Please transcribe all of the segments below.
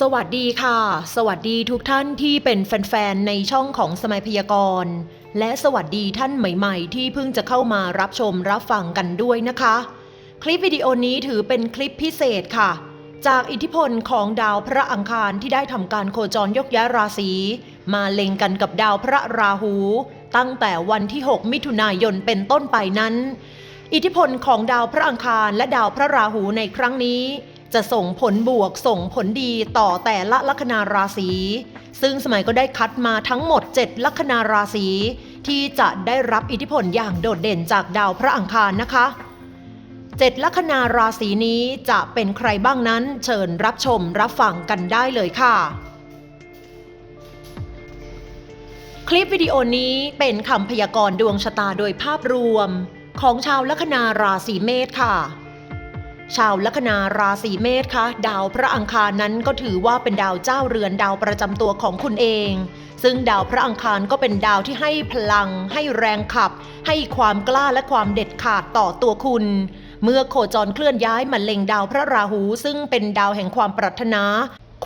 สวัสดีค่ะ สวัสดีทุกท่านที่เป็นแฟนๆ ในช่องของสมัยพยากรณ์ และสวัสดีท่านใหม่ๆ ที่เพิ่งจะเข้ามารับชมรับฟังกันด้วยนะคะ คลิปวิดีโอนี้ถือเป็นคลิปพิเศษค่ะ จากอิทธิพลของดาวพระอังคารที่ได้ทำการโคจรยกย้ายราศี มาเล็งกันกับดาวพระราหู ตั้งแต่วันที่ 6 มิถุนายนเป็นต้นไปนั้น อิทธิพลของดาวพระอังคารและดาวพระราหูในครั้งนี้ จะส่งผลบวกส่งผลดีต่อแต่ละลัคนาราศีซึ่งสมัยก็ได้คัดมาทั้งหมด 7 ลัคนาราศีที่จะได้รับอิทธิพลอย่างโดดเด่นจากดาวพระอังคารนะคะเจ็ดลัคนาราศีนี้จะเป็นใครบ้างนั้น เชิญรับชมรับฟังกันได้เลยค่ะ คลิปวิดีโอนี้เป็นคำพยากรณ์ดวงชะตาโดยภาพรวม ของชาวลัคนาราศีเมษค่ะ ชาวลัคนาราศีเมษคะดาวพระอังคารนั้นก็ถือว่าเป็นดาวเจ้าเรือนดาวประจำตัวของคุณเอง ซึ่งดาวพระอังคารก็เป็นดาวที่ให้พลัง ให้แรงขับ ให้ความกล้าและความเด็ดขาดต่อตัวคุณ เมื่อโคจรเคลื่อนย้ายมาเล็งดาวพระราหู ซึ่งเป็นดาวแห่งความปรารถนา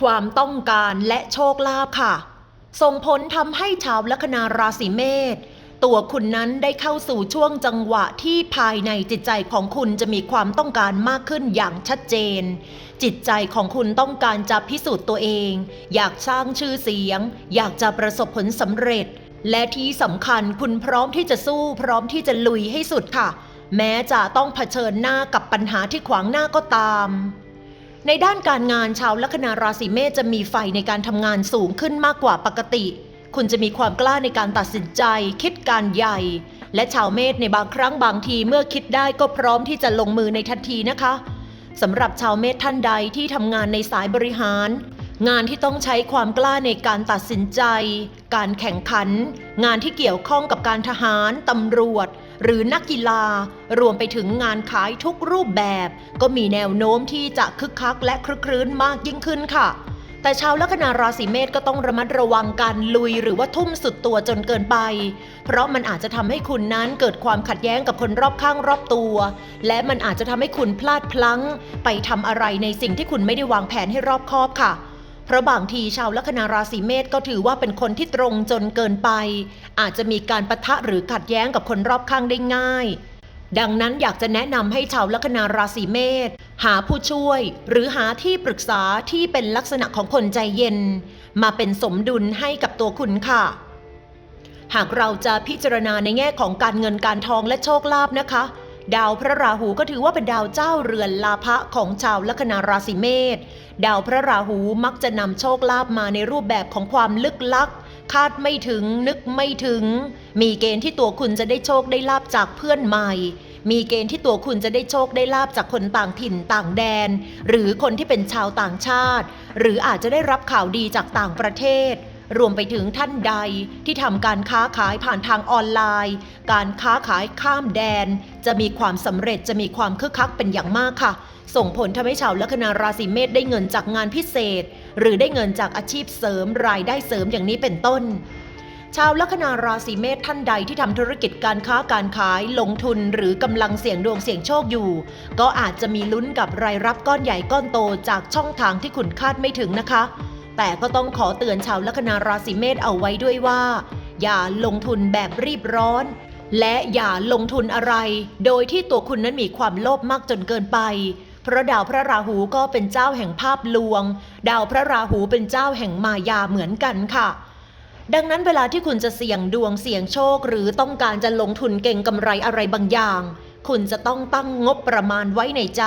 ความต้องการและโชคลาภค่ะ ส่งผลทำให้ชาวลัคนาราศีเมษ ตัวคุณนั้นได้เข้าสู่ช่วงจังหวะที่ภายในจิตใจของคุณจะมีความต้องการมากขึ้นอย่างชัดเจน จิตใจของคุณต้องการจะพิสูจน์ตัวเอง อยากสร้างชื่อเสียง อยากจะประสบผลสำเร็จ และที่สำคัญคุณพร้อมที่จะสู้พร้อมที่จะลุยให้สุดค่ะ แม้จะต้องเผชิญหน้ากับปัญหาที่ขวางหน้าก็ตามในด้านการงานชาวลัคนาราศีเมษจะมีไฟในการทำงานสูงขึ้นมากกว่าปกติ คุณจะมีความกล้าในการตัดสินใจ คิดการใหญ่ และชาวเมษในบางครั้งบางทีเมื่อคิดได้ก็พร้อมที่จะลงมือในทันทีนะคะสำหรับชาวเมษท่านใดที่ทำงานในสายบริหาร งานที่ต้องใช้ความกล้าในการตัดสินใจ การแข่งขัน งานที่เกี่ยวข้องกับการทหารตำรวจ หรือนักกีฬา รวมไปถึงงานขายทุกรูปแบบ ก็มีแนวโน้มที่จะคึกคักและคลึกครื้นมากยิ่งขึ้นค่ะ แต่ชาวลัคนาราศีเมษก็ต้องระมัดระวังการลุยหรือว่าทุ่มสุดตัวจนเกินไป เพราะมันอาจจะทำให้คุณนั้นเกิดความขัดแย้งกับคนรอบข้างรอบตัว และมันอาจจะทำให้คุณพลาดพลั้ง ไปทำอะไรในสิ่งที่คุณไม่ได้วางแผนให้รอบคอบค่ะเพราะบางทีชาวลัคนาราศีเมษก็ถือว่าเป็นคนที่ตรงจนเกินไป อาจจะมีการปะทะหรือขัดแย้งกับคนรอบข้างได้ง่าย ดังนั้นอยากจะแนะนำให้ชาวลัคนาราศีเมษหาผู้ช่วย หรือหาที่ปรึกษาที่เป็นลักษณะของคนใจเย็น มาเป็นสมดุลให้กับตัวคุณค่ะ หากเราจะพิจารณาในแง่ของการเงินการทองและโชคลาภนะคะ ดาวพระราหูก็ถือว่าเป็นดาวเจ้าเรือนลาภะของชาวลัคนาราศีเมษดาวพระราหูมักจะนำโชคลาภมาในรูปแบบของความลึกลัก คาดไม่ถึงนึกไม่ถึง มีเกณฑ์ที่ตัวคุณจะได้โชคได้ลาบจากเพื่อนใหม่ มีเกณฑ์ที่ตัวคุณจะได้โชคได้ลาบจากคนต่างถิ่นต่างแดน หรือคนที่เป็นชาวต่างชาติ หรืออาจจะได้รับข่าวดีจากต่างประเทศ รวมไปถึงท่านใดที่ทำการค้าขายผ่านทางออนไลน์ การค้าขายข้ามแดน จะมีความสำเร็จจะมีความคึกคักเป็นอย่างมากค่ะ ส่งผลทำให้ชาวลัคนาราศีเมษได้เงินจากงานพิเศษ หรือได้เงินจากอาชีพเสริมรายได้เสริมอย่างนี้เป็นต้น ชาวลัคนาราศีเมษท่านใดที่ทำธุรกิจการค้าการขายลงทุนหรือกำลังเสี่ยงดวงเสี่ยงโชคอยู่ ก็อาจจะมีลุ้นกับรายรับก้อนใหญ่ก้อนโตจากช่องทางที่คุณคาดไม่ถึงนะคะ แต่ก็ต้องขอเตือนชาวลัคนาราศีเมษเอาไว้ด้วยว่า อย่าลงทุนแบบรีบร้อนและอย่าลงทุนอะไร โดยที่ตัวคุณนั้นมีความโลภมากจนเกินไป เพราะดาวพระราหูก็เป็นเจ้าแห่งภาพลวง ดาวพระราหูเป็นเจ้าแห่งมายาเหมือนกันค่ะ ดังนั้นเวลาที่คุณจะเสี่ยงดวงเสี่ยงโชค หรือต้องการจะลงทุนเก่งกำไรอะไรบางอย่าง คุณจะต้องตั้งงบประมาณไว้ในใจ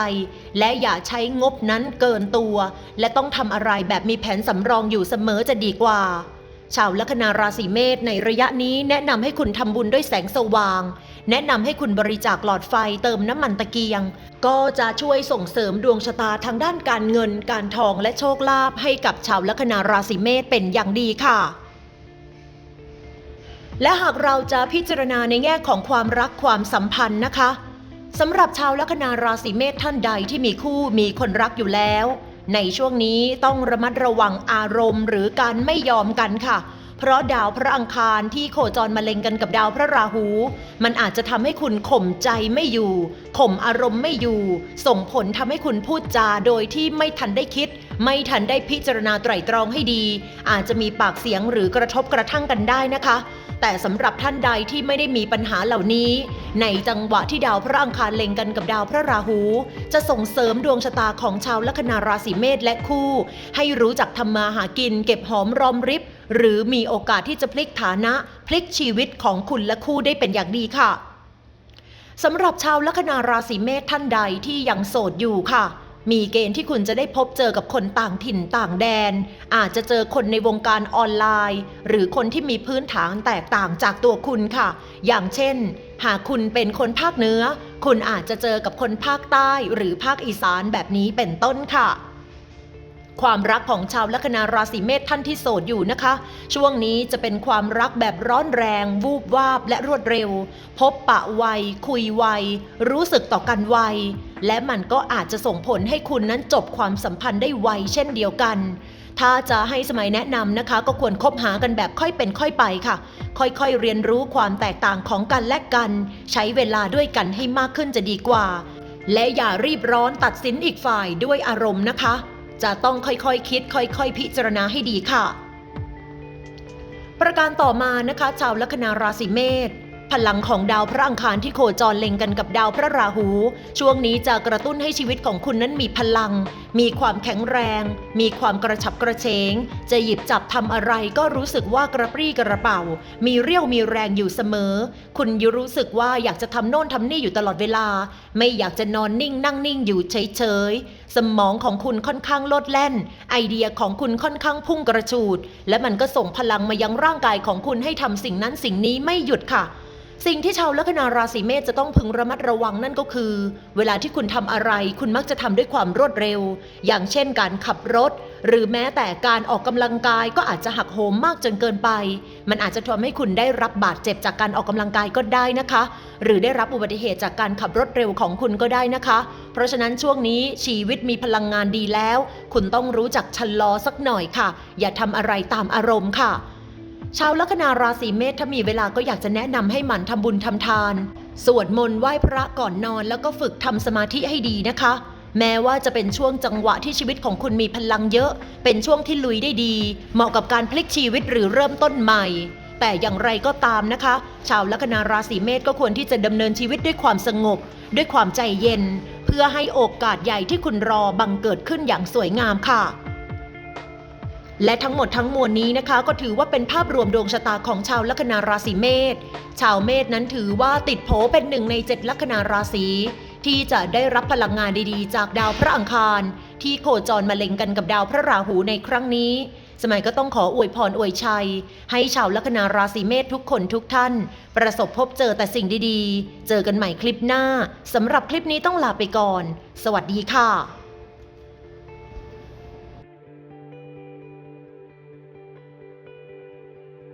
และอย่าใช้งบนั้นเกินตัว และต้องทำอะไรแบบมีแผนสำรองอยู่เสมอจะดีกว่าชาวลัคนาราศีเมษในระยะนี้แนะนำให้คุณทำบุญด้วยแสงสว่าง แนะนำให้คุณบริจาคหลอดไฟเติมน้ำมันตะเกียง ก็จะช่วยส่งเสริมดวงชะตาทางด้านการเงิน การทองและโชคลาภให้กับชาวลัคนาราศีเมษเป็นอย่างดีค่ะและหากเราจะพิจารณาในแง่ของความรักความสัมพันธ์นะคะสำหรับชาวลัคนาราศีเมษท่านใดที่มีคู่มีคนรักอยู่แล้ว ในช่วงนี้ต้องระมัดระวังอารมณ์หรือการไม่ยอมกันค่ะ เพราะดาวพระอังคารที่โคจรมาเล็งกันกับดาวพระราหู มันอาจจะทำให้คุณข่มใจไม่อยู่ข่มอารมณ์ไม่อยู่ ส่งผลทำให้คุณพูดจาโดยที่ไม่ทันได้คิด ไม่ทันได้พิจารณาไตร่ตรองให้ดี อาจจะมีปากเสียงหรือกระทบกระทั่งกันได้นะคะ แต่สำหรับท่านใดที่ไม่ได้มีปัญหาเหล่านี้ ในจังหวะที่ดาวพระอังคารเล็งกันกับดาวพระราหู จะส่งเสริมดวงชะตาของชาวลัคนาราศีเมษและคู่ ให้รู้จักทำมาหากินเก็บหอมรอมริบ หรือมีโอกาสที่จะพลิกฐานะพลิกชีวิตของคุณและคู่ได้เป็นอย่างดีค่ะสำหรับชาวลัคนาราศีเมษท่านใดที่ยังโสดอยู่ค่ะ มีเกณฑ์ที่คุณจะได้พบเจอกับคนต่างถิ่นต่างแดน อาจจะเจอคนในวงการออนไลน์ หรือคนที่มีพื้นฐานแตกต่างจากตัวคุณค่ะ อย่างเช่น หากคุณเป็นคนภาคเหนือ คุณอาจจะเจอกับคนภาคใต้หรือภาคอีสานแบบนี้เป็นต้นค่ะ ความรักของชาวลัคนาราศีเมษท่านที่โสดอยู่นะคะ ช่วงนี้จะเป็นความรักแบบร้อนแรง วูบวาบและรวดเร็ว พบปะไว คุยไว รู้สึกต่อกันไว และมันก็อาจจะส่งผลให้คุณนั้นจบความสัมพันธ์ได้ไวเช่นเดียวกัน ถ้าจะให้สมัยแนะนำนะคะ ก็ควรคบหากันแบบค่อยเป็นค่อยไปค่ะ ค่อยๆเรียนรู้ความแตกต่างของกันและกัน ใช้เวลาด้วยกันให้มากขึ้นจะดีกว่า และอย่ารีบร้อนตัดสินอีกฝ่ายด้วยอารมณ์นะคะ จะต้องค่อยๆคคิด ค่อยๆ พิจารณาให้ดีค่ะ ประการต่อมานะคะ ชาวลัคนาราศีเมษ พลังของดาวพระอังคารที่โคจรเล็งกันกับดาวพระราหู ช่วงนี้จะกระตุ้นให้ชีวิตของคุณนั้นมีพลัง มีความแข็งแรง มีความกระฉับกระเฉง จะหยิบจับทำอะไรก็รู้สึกว่ากระปรี้กระเป๋า มีเรี่ยวมีแรงอยู่เสมอ คุณยุรู้สึกว่าอยากจะทำโน่นทำนี่อยู่ตลอดเวลา ไม่อยากจะนอนนิ่งนั่งนิ่งอยู่เฉยๆ สมองของคุณค่อนข้างโลดแล่น ไอเดียของคุณค่อนข้างพุ่งกระชูด และมันก็ส่งพลังมายังร่างกายของคุณให้ทำสิ่งนั้นสิ่งนี้ไม่หยุดค่ะ สิ่งที่ชาวลัคนาราศีเมษจะต้องพึงระมัดระวังนั่นก็คือ เวลาที่คุณทำอะไร คุณมักจะทำด้วยความรวดเร็ว อย่างเช่นการขับรถ หรือแม้แต่การออกกำลังกายก็อาจจะหักโหมมากจนเกินไป มันอาจจะทำให้คุณได้รับบาดเจ็บจากการออกกำลังกายก็ได้นะคะ หรือได้รับอุบัติเหตุจากการขับรถเร็วของคุณก็ได้นะคะ เพราะฉะนั้นช่วงนี้ชีวิตมีพลังงานดีแล้ว คุณต้องรู้จักชะลอสักหน่อยค่ะ อย่าทำอะไรตามอารมณ์ค่ะ ชาวลัคนาราศีเมษถ้ามีเวลาก็อยากจะแนะนำให้หมั่นทำบุญทำทาน สวดมนต์ไหว้พระก่อนนอนแล้วก็ฝึกทำสมาธิให้ดีนะคะ แม้ว่าจะเป็นช่วงจังหวะที่ชีวิตของคุณมีพลังเยอะ เป็นช่วงที่ลุยได้ดี เหมาะกับการพลิกชีวิตหรือเริ่มต้นใหม่ แต่อย่างไรก็ตามนะคะ ชาวลัคนาราศีเมษก็ควรที่จะดำเนินชีวิตด้วยความสงบ ด้วยความใจเย็น เพื่อให้โอกาสใหญ่ที่คุณรอบังเกิดขึ้นอย่างสวยงามค่ะ และทั้งหมดทั้งมวลนี้นะคะ ก็ถือว่าเป็นภาพรวมดวงชะตาของชาวลัคนาราศีเมษ ชาวเมษนั้นถือว่าติดโผเป็นหนึ่งในเจ็ดลัคนาราศีที่จะได้รับพลังงานดีๆ จากดาวพระอังคาร ที่โคจรมาเล็งกันกับดาวพระราหูในครั้งนี้ สมัยก็ต้องขออวยพรอวยชัย ให้ชาวลัคนาราศีเมษทุกคนทุกท่าน ประสบพบเจอแต่สิ่งดีๆ เจอกันใหม่คลิปหน้าสำหรับคลิปนี้ต้องลาไปก่อน สวัสดีค่ะ